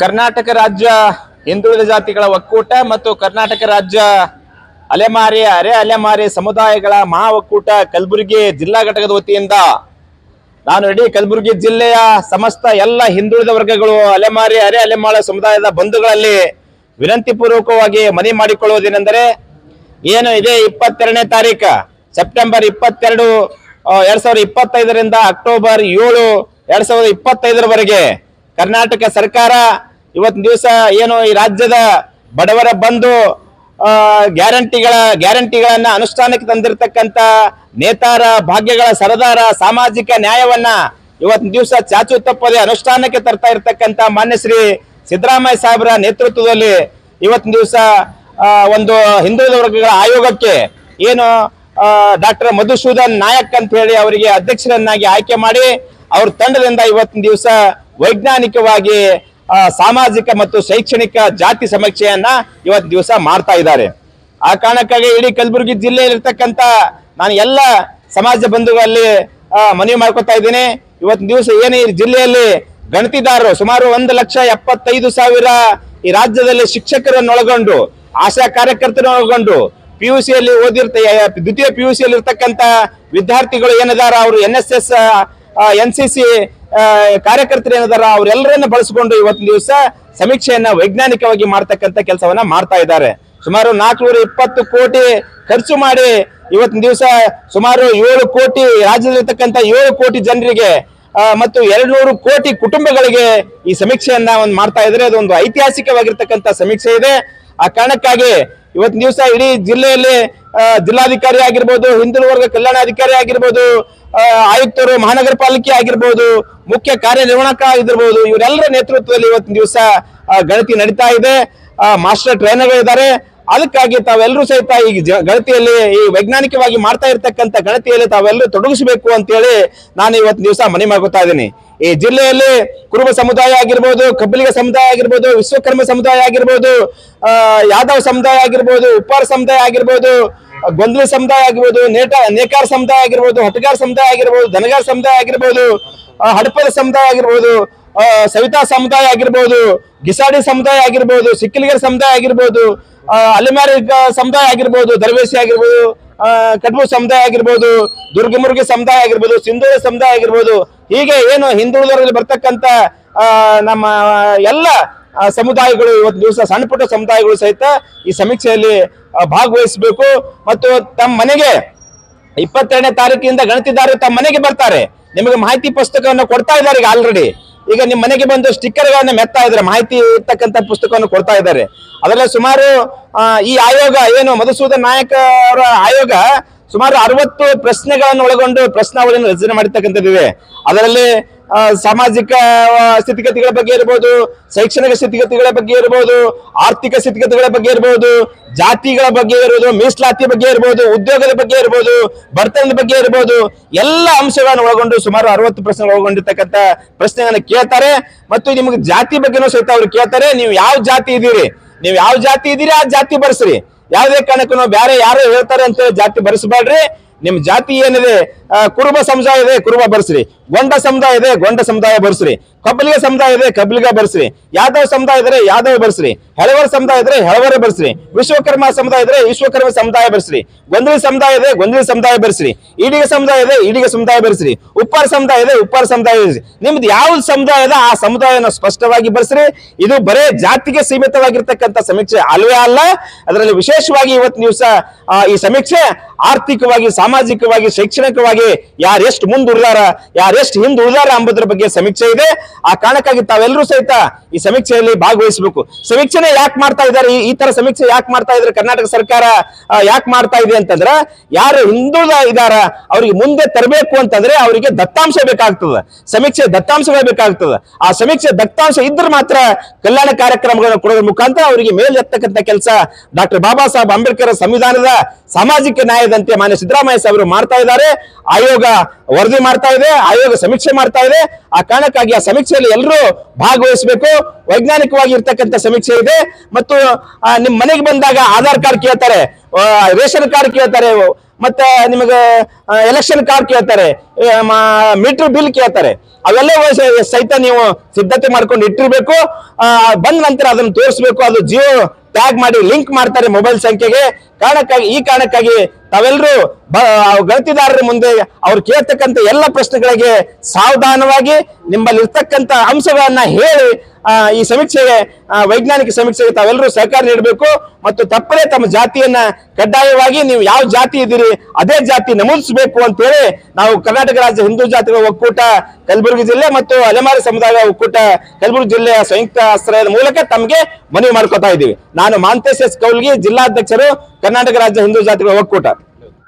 ಕರ್ನಾಟಕ ರಾಜ್ಯ ಹಿಂದುಳಿದ ಜಾತಿಗಳ ಒಕ್ಕೂಟ ಮತ್ತು ಕರ್ನಾಟಕ ರಾಜ್ಯ ಅಲೆಮಾರಿ, ಅರೆ ಅಲೆಮಾರಿ ಸಮುದಾಯಗಳ ಮಹಾ ಒಕ್ಕೂಟ ಕಲಬುರಗಿ ಜಿಲ್ಲಾ ಘಟಕದ ವತಿಯಿಂದ ನಾನು ಇಡೀ ಕಲಬುರಗಿ ಜಿಲ್ಲೆಯ ಸಮಸ್ತ ಎಲ್ಲ ಹಿಂದುಳಿದ ವರ್ಗಗಳು, ಅಲೆಮಾರಿ, ಅರೆ ಅಲೆಮಾಳ ಸಮುದಾಯದ ಬಂಧುಗಳಲ್ಲಿ ವಿನಂತಿ ಪೂರ್ವಕವಾಗಿ ಮನವಿ ಮಾಡಿಕೊಳ್ಳುವುದೇನೆಂದರೆ, ಏನು ಇದೆ ಇಪ್ಪತ್ತೆರಡನೇ ತಾರೀಕು ಸೆಪ್ಟೆಂಬರ್ ಇಪ್ಪತ್ತೆರಡು ಎರಡ್ ಸಾವಿರದ ಇಪ್ಪತ್ತೈದರಿಂದ ಅಕ್ಟೋಬರ್ ಏಳು, ಎರಡ್ ಸಾವಿರದ ಇಪ್ಪತ್ತೈದರವರೆಗೆ ಕರ್ನಾಟಕ ಸರ್ಕಾರ ಇವತ್ತಿನ ದಿವಸ ಏನು ಈ ರಾಜ್ಯದ ಬಡವರ ಬಂದು ಗ್ಯಾರಂಟಿಗಳ, ಗ್ಯಾರಂಟಿಗಳನ್ನ ಅನುಷ್ಠಾನಕ್ಕೆ ತಂದಿರತಕ್ಕಂತ ನೇತಾರ ಭಾಗ್ಯಗಳ ಸರದಾರ ಸಾಮಾಜಿಕ ನ್ಯಾಯವನ್ನ ಇವತ್ತಿನ ದಿವಸ ಚಾಚು ತಪ್ಪದೆ ಅನುಷ್ಠಾನಕ್ಕೆ ತರ್ತಾ ಇರತಕ್ಕಂತ ಮಾನ್ಯ ಶ್ರೀ ಸಿದ್ದರಾಮಯ್ಯ ಸಾಹೇಬರ ನೇತೃತ್ವದಲ್ಲಿ ಇವತ್ತಿನ ದಿವಸ ಒಂದು ಹಿಂದುಳಿದ ವರ್ಗಗಳ ಆಯೋಗಕ್ಕೆ ಏನು ಡಾಕ್ಟರ್ ಮಧುಸೂದನ್ ನಾಯಕ್ ಅಂತ ಹೇಳಿ ಅವರಿಗೆ ಅಧ್ಯಕ್ಷರನ್ನಾಗಿ ಆಯ್ಕೆ ಮಾಡಿ, ಅವ್ರ ತಂಡದಿಂದ ಇವತ್ತಿನ ದಿವಸ ವೈಜ್ಞಾನಿಕವಾಗಿ ಸಾಮಾಜಿಕ ಮತ್ತು ಶೈಕ್ಷಣಿಕ ಜಾತಿ ಸಮೀಕ್ಷೆಯನ್ನ ಇವತ್ತು ದಿವಸ ಮಾಡ್ತಾ ಇದ್ದಾರೆ. ಆ ಕಾರಣಕ್ಕಾಗಿ ಇಡೀ ಕಲಬುರಗಿ ಜಿಲ್ಲೆಯಲ್ಲಿರ್ತಕ್ಕಂಥ ನಾನು ಎಲ್ಲ ಸಮಾಜ ಬಂಧುಗಳಲ್ಲಿ ಮನವಿ ಮಾಡ್ಕೊತಾ ಇದ್ದೀನಿ. ಇವತ್ತು ದಿವಸ ಏನೇ ಜಿಲ್ಲೆಯಲ್ಲಿ ಗಣತಿದಾರರು ಸುಮಾರು ಒಂದು ಲಕ್ಷ ಎಪ್ಪತ್ತೈದು ಸಾವಿರ ಈ ರಾಜ್ಯದಲ್ಲಿ ಶಿಕ್ಷಕರನ್ನು ಒಳಗೊಂಡು, ಆಶಾ ಕಾರ್ಯಕರ್ತರನ್ನು ಒಳಗೊಂಡು ಪಿ ಯು ಸಿಯಲ್ಲಿ ಓದಿರ್ತ ದ್ವಿತೀಯ ಪಿ ಯು ಸಿಯಲ್ಲಿ ಇರ್ತಕ್ಕಂಥ ವಿದ್ಯಾರ್ಥಿಗಳು ಏನಿದಾರ ಅವರು N S S N C C ಕಾರ್ಯಕರ್ತರು ಏನಿದಾರ ಅವರೆಲ್ಲರನ್ನ ಬಳಸಿಕೊಂಡು ಇವತ್ತಿನ ದಿವಸ ಸಮೀಕ್ಷೆಯನ್ನ ವೈಜ್ಞಾನಿಕವಾಗಿ ಮಾಡ್ತಕ್ಕಂಥ ಕೆಲಸವನ್ನ ಮಾಡ್ತಾ ಇದ್ದಾರೆ. ಸುಮಾರು ನಾಲ್ಕುನೂರ ಇಪ್ಪತ್ತು ಕೋಟಿ ಖರ್ಚು ಮಾಡಿ ಇವತ್ತಿನ ದಿವಸ ಸುಮಾರು ಏಳು ಕೋಟಿ, ರಾಜ್ಯದಲ್ಲಿರ್ತಕ್ಕಂಥ ಏಳು ಕೋಟಿ ಜನರಿಗೆ ಮತ್ತು ಎರಡು ನೂರು ಕೋಟಿ ಕುಟುಂಬಗಳಿಗೆ ಈ ಸಮೀಕ್ಷೆಯನ್ನ ಒಂದು ಮಾಡ್ತಾ ಇದ್ರೆ ಅದೊಂದು ಐತಿಹಾಸಿಕವಾಗಿರ್ತಕ್ಕಂಥ ಸಮೀಕ್ಷೆ ಇದೆ. ಆ ಕಾರಣಕ್ಕಾಗಿ ಇವತ್ತಿನ ದಿವಸ ಇಡೀ ಜಿಲ್ಲೆಯಲ್ಲಿ ಜಿಲ್ಲಾಧಿಕಾರಿ ಆಗಿರ್ಬೋದು, ಹಿಂದುಳಿದ ವರ್ಗ ಕಲ್ಯಾಣಾಧಿಕಾರಿ ಆಗಿರ್ಬೋದು ಆಯುಕ್ತರು ಮಹಾನಗರ ಪಾಲಿಕೆ ಆಗಿರ್ಬೋದು, ಮುಖ್ಯ ಕಾರ್ಯನಿರ್ವಾಹಕ ಆಗಿರ್ಬೋದು, ಇವರೆಲ್ಲರ ನೇತೃತ್ವದಲ್ಲಿ ಇವತ್ತಿನ ದಿವಸ ಗಣತಿ ನಡೀತಾ ಇದೆ. ಮಾಸ್ಟರ್ ಮಾಸ್ಟರ್ ಟ್ರೈನರ್ಗಳಿದ್ದಾರೆ ಅದಕ್ಕಾಗಿ ತಾವೆಲ್ಲರೂ ಸಹಿತ ಈ ಗಣತಿಯಲ್ಲಿ, ಈ ವೈಜ್ಞಾನಿಕವಾಗಿ ಮಾಡ್ತಾ ಇರ್ತಕ್ಕಂಥ ಗಣತಿಯಲ್ಲಿ ತಾವೆಲ್ಲರೂ ತೊಡಗಿಸಬೇಕು ಅಂತೇಳಿ ನಾನು ಇವತ್ತು ದಿವಸ ಮನೆ ಮಾಡ್ಕೊತಾ ಇದ್ದೀನಿ. ಈ ಜಿಲ್ಲೆಯಲ್ಲಿ ಕುರುಬ ಸಮುದಾಯ ಆಗಿರ್ಬೋದು ಕಬ್ಬಲಿಗ ಸಮುದಾಯ ಆಗಿರ್ಬೋದು ವಿಶ್ವಕರ್ಮ ಸಮುದಾಯ ಆಗಿರ್ಬೋದು ಯಾದವ್ ಸಮುದಾಯ ಆಗಿರ್ಬೋದು ಉಪ್ಪಾರ ಸಮುದಾಯ ಆಗಿರ್ಬೋದು ಗೊಂದಲ ಸಮುದಾಯ ಆಗಿರ್ಬೋದು ನೇಟ ನೇಕಾರ ಸಮುದಾಯ ಆಗಿರ್ಬೋದು ಹಟಗಾರ ಸಮುದಾಯ ಆಗಿರ್ಬೋದು ದನಗಾರ ಸಮುದಾಯ ಆಗಿರ್ಬೋದು ಹಡಪದ ಸಮುದಾಯ ಆಗಿರ್ಬೋದು ಸವಿತಾ ಸಮುದಾಯ ಆಗಿರ್ಬೋದು ಗಿಸಾಡಿ ಸಮುದಾಯ ಆಗಿರ್ಬೋದು ಸಿಕ್ಕಿಲಿಗರ ಸಮುದಾಯ ಆಗಿರ್ಬೋದು ಅಲೆಮಾರಿ ಸಮುದಾಯ ಆಗಿರ್ಬೋದು ದರ್ವೇಸಿ ಆಗಿರ್ಬೋದು ಕಟ್ಬು ಸಮುದಾಯ ಆಗಿರ್ಬೋದು ದುರ್ಗಮುರ್ಗಿ ಸಮುದಾಯ ಆಗಿರ್ಬೋದು ಸಿಂಧೂರ ಸಮುದಾಯ ಆಗಿರ್ಬೋದು ಹೀಗೆ ಏನು ಹಿಂದುಳಿದವರಲ್ಲಿ ಬರ್ತಕ್ಕಂಥ ನಮ್ಮ ಎಲ್ಲ ಸಮುದಾಯಗಳು ಇವತ್ತು ದಿವಸ ಸಣ್ಣ ಪುಟ್ಟ ಸಮುದಾಯಗಳು ಸಹಿತ ಈ ಸಮೀಕ್ಷೆಯಲ್ಲಿ ಭಾಗವಹಿಸಬೇಕು. ಮತ್ತು ತಮ್ಮ ಮನೆಗೆ ಇಪ್ಪತ್ತೆರಡನೇ ತಾರೀಕಿನಿಂದ ಗಣತಿದಾರರು ತಮ್ಮ ಮನೆಗೆ ಬರ್ತಾರೆ. ನಿಮಗೆ ಮಾಹಿತಿ ಪುಸ್ತಕವನ್ನು ಕೊಡ್ತಾ ಇದ್ದಾರೆ ಈಗ ಆಲ್ರೆಡಿ ಈಗ ನಿಮ್ಮ ಮನೆಗೆ ಬಂದು ಸ್ಟಿಕ್ಕರ್ಗಳನ್ನು ಮೆತ್ತಾ ಇದ್ದಾರೆ. ಮಾಹಿತಿ ಇರ್ತಕ್ಕಂಥ ಪುಸ್ತಕವನ್ನು ಕೊಡ್ತಾ ಇದ್ದಾರೆ. ಅದರಲ್ಲಿ ಸುಮಾರು ಈ ಆಯೋಗ ಏನು ಮಧುಸೂದನ್ ನಾಯಕ ಅವರ ಆಯೋಗ ಸುಮಾರು ಅರವತ್ತು ಪ್ರಶ್ನೆಗಳನ್ನು ಒಳಗೊಂಡು ಪ್ರಶ್ನಾವಳಿಯನ್ನು ರಚನೆ ಮಾಡಿರ್ತಕ್ಕಂಥದ್ದಿದೆ ಅದರಲ್ಲಿ ಸಾಮಾಜಿಕ ಸ್ಥಿತಿಗತಿಗಳ ಬಗ್ಗೆ ಇರ್ಬೋದು, ಶೈಕ್ಷಣಿಕ ಸ್ಥಿತಿಗತಿಗಳ ಬಗ್ಗೆ ಇರ್ಬೋದು, ಆರ್ಥಿಕ ಸ್ಥಿತಿಗತಿಗಳ ಬಗ್ಗೆ ಇರ್ಬೋದು, ಜಾತಿಗಳ ಬಗ್ಗೆ ಇರ್ಬೋದು, ಮೀಸಲಾತಿ ಬಗ್ಗೆ ಇರ್ಬೋದು, ಉದ್ಯೋಗದ ಬಗ್ಗೆ ಇರ್ಬೋದು ಬರ್ತನದ ಬಗ್ಗೆ ಇರ್ಬೋದು, ಎಲ್ಲ ಅಂಶಗಳನ್ನು ಒಳಗೊಂಡು ಸುಮಾರು ಅರವತ್ತು ಪ್ರಶ್ನೆ ಒಳಗೊಂಡಿರ್ತಕ್ಕಂಥ ಪ್ರಶ್ನೆಗಳನ್ನು ಕೇಳ್ತಾರೆ. ಮತ್ತು ನಿಮಗೆ ಜಾತಿ ಬಗ್ಗೆನೂ ಸಹಿತ ಅವ್ರು ಕೇಳ್ತಾರೆ, ನೀವು ಯಾವ ಜಾತಿ ಇದ್ದೀರಿ? ನೀವು ಯಾವ ಜಾತಿ ಇದ್ದೀರಿ? ಆ ಜಾತಿ ಬರ್ಸ್ರಿ. ಯಾವುದೇ ಕಾರಣಕ್ಕೂ ಬೇರೆ ಯಾರು ಹೇಳ್ತಾರೆ ಅಂತ ಜಾತಿ ಬರೆಸಬೇಡ್ರಿ. ನಿಮ್ ಜಾತಿ ಏನಿದೆ ಕುರುಬ ಸಮುದಾಯ ಇದೆ ಕುರುಬ ಬರ್ಸ್ರಿ. ಗೊಂಡ ಸಮುದಾಯ ಇದೆ, ಗೊಂಡ ಸಮುದಾಯ ಬರ್ಸ್ರಿ. ಕಬ್ಬಲಿಗ ಸಮುದಾಯ ಇದೆ ಕಬ್ಬಲಿಗ ಬರ್ಸ್ರಿ. ಯಾದವ್ ಸಮುದಾಯ ಇದ್ರೆ ಯಾದವ್ ಬರ್ಸ್ರಿ. ಹೆಳವರ ಸಮುದಾಯ ಇದ್ರೆ ಹೆಳವರ ಬರ್ಸ್ರಿ. ವಿಶ್ವಕರ್ಮ ಸಮುದಾಯ ಇದ್ರೆ ವಿಶ್ವಕರ್ಮ ಸಮುದಾಯ ಬರ್ಸ್ರಿ. ಗೊಂದಲಿ ಸಮುದಾಯ ಇದೆ, ಗೊಂದಲಿ ಸಮುದಾಯ ಬರ್ಸ್ರಿ. ಈಡಿಗ ಸಮುದಾಯ ಇದೆ, ಈಡಿಗ ಸಮುದಾಯ ಬರ್ಸ್ರಿ. ಉಪ್ಪಾರ ಸಮುದಾಯ ಇದೆ, ಉಪ್ಪಾರ ಸಮುದಾಯ ಬರ್ಸ್ರಿ ನಿಮ್ದು ಯಾವ ಸಮುದಾಯ ಇದೆ, ಆ ಸಮುದಾಯನ ಸ್ಪಷ್ಟವಾಗಿ ಬರ್ಸ್ರಿ. ಇದು ಬರೇ ಜಾತಿಗೆ ಸೀಮಿತವಾಗಿರ್ತಕ್ಕಂಥ ಸಮೀಕ್ಷೆ ಅಲ್ವೇ ಅಲ್ಲ. ಅದರಲ್ಲಿ ವಿಶೇಷವಾಗಿ ಇವತ್ತು ನೀವು ಈ ಸಮೀಕ್ಷೆ ಆರ್ಥಿಕವಾಗಿ, ಸಾಮಾಜಿಕವಾಗಿ, ಶೈಕ್ಷಣಿಕವಾಗಿ ಯಾರೆಷ್ಟು ಮುಂದುಳಿದಾರ ಯಾರೆಷ್ಟು ಹಿಂದುಳಿದಾರ ಎಂಬುದರ ಬಗ್ಗೆ ಸಮೀಕ್ಷೆ ಇದೆ. ಆ ಕಾರಣಕ್ಕಾಗಿ ತಾವೆಲ್ಲರೂ ಸಹಿತ ಈ ಸಮೀಕ್ಷೆಯಲ್ಲಿ ಭಾಗವಹಿಸಬೇಕು. ಸಮೀಕ್ಷೆನೇ ಯಾಕೆ ಮಾಡ್ತಾ ಇದ್ದಾರೆ? ಈ- ಈ ತರ ಸಮೀಕ್ಷೆ ಯಾಕೆ ಮಾಡ್ತಾ ಇದ್ದಾರೆ? ಕರ್ನಾಟಕ ಸರ್ಕಾರ ಯಾಕೆ ಮಾಡ್ತಾ ಇದೆ ಅಂತಂದ್ರೆ, ಯಾರು ಹಿಂದುಳಿದ ಇದಾರ, ಅವ್ರಿಗೆ ಮುಂದೆ ತರಬೇಕು ಅಂತಂದ್ರೆ ಅವರಿಗೆ ದತ್ತಾಂಶ ಬೇಕಾಗ್ತದ. ಸಮೀಕ್ಷೆ ದತ್ತಾಂಶಗಳೇ ಬೇಕಾಗ್ತದ. ಆ ಸಮೀಕ್ಷೆ ದತ್ತಾಂಶ ಇದ್ರೆ ಮಾತ್ರ ಕಲ್ಯಾಣ ಕಾರ್ಯಕ್ರಮಗಳನ್ನು ಕೊಡೋದ್ರ ಮುಖಾಂತರ ಅವರಿಗೆ ಮೇಲೆತ್ತಕ್ಕಂಥ ಕೆಲಸ ಡಾಕ್ಟರ್ ಬಾಬಾ ಸಾಹೇಬ್ ಅಂಬೇಡ್ಕರ್ ಸಂವಿಧಾನದ ಸಾಮಾಜಿಕ ನ್ಯಾಯದಂತೆ ಮಾನ್ಯ ಸಿದ್ದರಾಮಯ್ಯ ಸಾಹೇಬರು ಮಾಡ್ತಾ ಇದ್ದಾರೆ. ಆಯೋಗ ವರದಿ ಮಾಡ್ತಾ ಇದೆ. ಆಯೋಗ ಸಮೀಕ್ಷೆ ಮಾಡ್ತಾ ಇದೆ. ಆ ಕಾರಣಕ್ಕಾಗಿ ಆ ಸಮೀಕ್ಷೆಯಲ್ಲಿ ಎಲ್ಲರೂ ಭಾಗವಹಿಸಬೇಕು. ವೈಜ್ಞಾನಿಕವಾಗಿ ಇರ್ತಕ್ಕಂಥ ಸಮೀಕ್ಷೆ ಇದೆ. ಮತ್ತು ನಿಮ್ಮ ನಿಮ್ ಮನೆಗೆ ಬಂದಾಗ ಆಧಾರ್ ಕಾರ್ಡ್ ಕೇಳ್ತಾರೆ. ರೇಷನ್ ಕಾರ್ಡ್ ಕೇಳ್ತಾರೆ. ಮತ್ತೆ ನಿಮಗೆ ಎಲೆಕ್ಷನ್ ಕಾರ್ಡ್ ಕೇಳ್ತಾರೆ. ಮೀಟರ್ ಬಿಲ್ ಕೇಳ್ತಾರೆ. ಅವೆಲ್ಲ ಸಹಿತ ನೀವು ಸಿದ್ಧತೆ ಮಾಡ್ಕೊಂಡು ಇಟ್ಟಿರ್ಬೇಕು. ಬಂದ ನಂತರ ಅದನ್ನು ತೋರಿಸ್ಬೇಕು. ಅದು ಜಿಯೋ ಟ್ಯಾಗ್ ಮಾಡಿ ಲಿಂಕ್ ಮಾಡ್ತಾರೆ ಮೊಬೈಲ್ ಸಂಖ್ಯೆಗೆ. ಕಾರಣಕ್ಕಾಗಿ, ಈ ಕಾರಣಕ್ಕಾಗಿ ತಾವೆಲ್ಲರೂ ಗಳತಿದಾರರ ಮುಂದೆ ಅವ್ರು ಕೇಳ್ತಕ್ಕಂಥ ಎಲ್ಲ ಪ್ರಶ್ನೆಗಳಿಗೆ ಸಾವಧಾನವಾಗಿ ನಿಮ್ಮಲ್ಲಿ ಇರ್ತಕ್ಕಂಥ ಅಂಶಗಳನ್ನ ಹೇಳಿ ಈ ಸಮೀಕ್ಷೆಗೆ ವೈಜ್ಞಾನಿಕ ಸಮೀಕ್ಷೆಗೆ ತಾವೆಲ್ಲರೂ ಸಹಕಾರ ನೀಡಬೇಕು ಮತ್ತು ತಪ್ಪದೇ ತಮ್ಮ ಜಾತಿಯನ್ನ ಕಡ್ಡಾಯವಾಗಿ ನೀವು ಯಾವ ಜಾತಿ ಇದ್ದೀರಿ ಅದೇ ಜಾತಿ ನಮೂದಿಸಬೇಕು ಅಂತ ಹೇಳಿ ನಾವು ಕರ್ನಾಟಕ ರಾಜ್ಯ ಹಿಂದೂ ಜಾತಿಗಳ ಒಕ್ಕೂಟ ಕಲಬುರಗಿ ಜಿಲ್ಲೆ ಮತ್ತು ಅಲೆಮಾರಿ ಸಮುದಾಯ ಒಕ್ಕೂಟ ಕಲಬುರಗಿ ಜಿಲ್ಲೆಯ ಸಂಯುಕ್ತ ಆಶ್ರಯದ ಮೂಲಕ ತಮಗೆ ಮನವಿ ಮಾಡ್ಕೊತಾ ಇದ್ದೀವಿ. ನಾನು ಮಾಂತೇಶ್ ಎಸ್ ಕೌಲ್ಗಿ, ಜಿಲ್ಲಾಧ್ಯಕ್ಷರು ಕರ್ನಾಟಕ ರಾಜ್ಯ ಹಿಂದೂ ಜಾತಿಗಳ ಒಕ್ಕೂಟ.